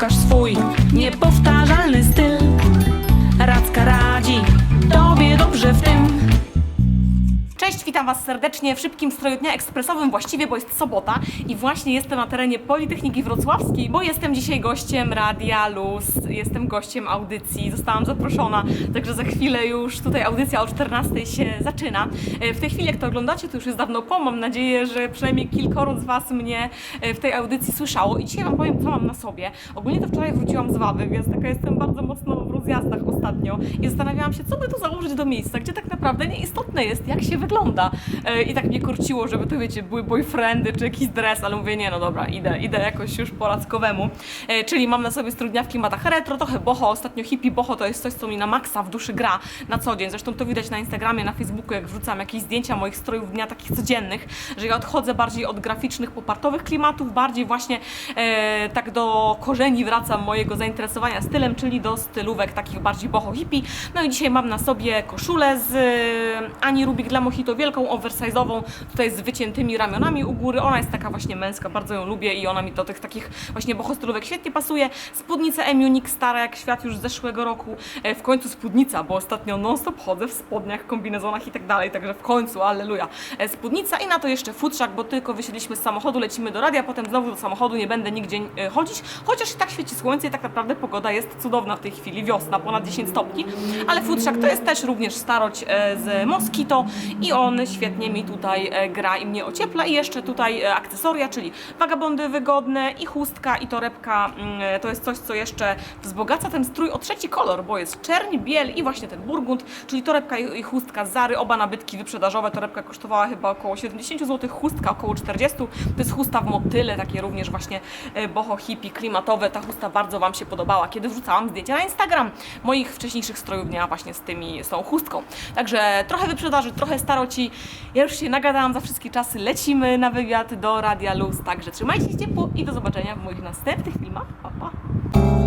pokaż swój niepowtarzalny styl. Witam Was serdecznie w szybkim stroju dnia ekspresowym właściwie, bo jest sobota i właśnie jestem na terenie Politechniki Wrocławskiej, bo jestem dzisiaj gościem Radia Luz, jestem gościem audycji, zostałam zaproszona, także za chwilę już tutaj audycja o 14 się zaczyna. E, W tej chwili jak to oglądacie, to już jest dawno po, mam nadzieję, że przynajmniej kilkoro z Was mnie e, w tej audycji słyszało i dzisiaj Wam powiem, co mam na sobie. Ogólnie to wczoraj wróciłam z Wawy, więc taka jestem bardzo mocno w rozjazdach ostatnio i zastanawiałam się, co by tu założyć do miejsca, gdzie tak naprawdę nieistotne jest, jak się wygląda. E, I tak mnie kurciło, żeby to wiecie, były boyfriendy czy jakiś dres, ale mówię, nie no dobra, idę, idę jakoś już po radzkowemu. E, Czyli mam na sobie strój dnia w klimatach retro, trochę boho, ostatnio hippie boho to jest coś, co mi na maksa w duszy gra na co dzień. Zresztą to widać na Instagramie, na Facebooku, jak wrzucam jakieś zdjęcia moich strojów dnia takich codziennych, że ja odchodzę bardziej od graficznych, popartowych klimatów, bardziej właśnie e, tak do korzeni wracam mojego zainteresowania stylem, czyli do stylówek takich bardziej boho hippie. No i dzisiaj mam na sobie koszulę z Ani Rubik dla Mojito, wielką, oversize'ową, tutaj z wyciętymi ramionami u góry. Ona jest taka właśnie męska, bardzo ją lubię i ona mi do tych takich właśnie boho stylówek świetnie pasuje. Spódnica Emunik, stara jak świat już z zeszłego roku. E, w końcu spódnica, bo ostatnio non-stop chodzę w spodniach, kombinezonach i tak dalej, także w końcu, alleluja. E, spódnica i na to jeszcze futrzak, bo tylko wysiedliśmy z samochodu, lecimy do radia, potem znowu do samochodu, nie będę nigdzie e, chodzić, chociaż i tak świeci słońce i tak naprawdę pogoda jest cudowna w tej chwili, wiosna, ponad 10 stopni, ale futrzak to jest też również starość e, z Moskito i on świetnie mi tutaj e, gra i mnie ociepla. I jeszcze tutaj e, akcesoria, czyli vagabondy wygodne i chustka i torebka, mm, e, to jest coś, co jeszcze wzbogaca ten strój o trzeci kolor, bo jest czerń, biel i właśnie ten burgund, czyli torebka i chustka Zary, oba nabytki wyprzedażowe, torebka kosztowała chyba około 70 zł, chustka około 40, to jest chusta w motyle, takie również właśnie boho hippie, klimatowe, ta chusta bardzo Wam się podobała, kiedy wrzucałam zdjęcia na Instagram moich wcześniejszych strojów dnia właśnie z tymi, z tą chustką. Także trochę wyprzedaży, trochę staroci, ja już się nagadałam za wszystkie czasy, lecimy na wywiad do Radia Luz, także trzymajcie się ciepło i do zobaczenia w moich następnych filmach, pa pa!